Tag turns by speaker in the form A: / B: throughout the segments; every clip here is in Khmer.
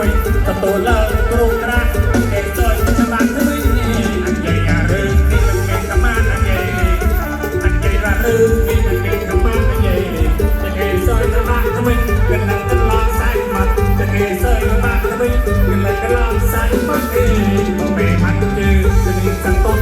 A: វិញទៅឡើងគ្រូក្រាស់គេទៅច្បាស់ទៅវិញអញ្ជើញអារឿងគេមិនគេប្រមាណអញ្ជើញអញ្ជើញថារឿងគេមិនគេប្រមាណអញ្ជើញគេទៅច្បាស់ទៅវិញគេនឹងទៅឡើងសាច់មកគេទៅច្បាស់ទៅវិញគេនឹងទៅឡើងសាច់មកគេមកពេលមកគឺគឺសន្ទុះ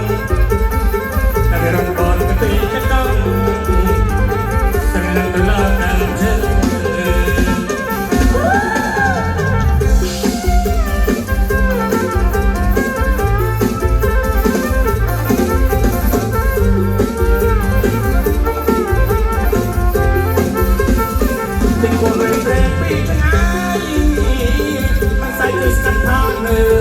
A: i'm promise.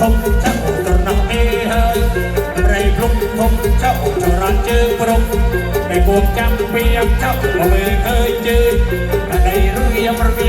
A: ធំចៅត្រណោះទេហើយព្រៃភ្លុកធំចៅចរាជើងប្រុកតែពួកចាំពីអត់ចៅមកមើលឃើញជើងតែរីរៀមរ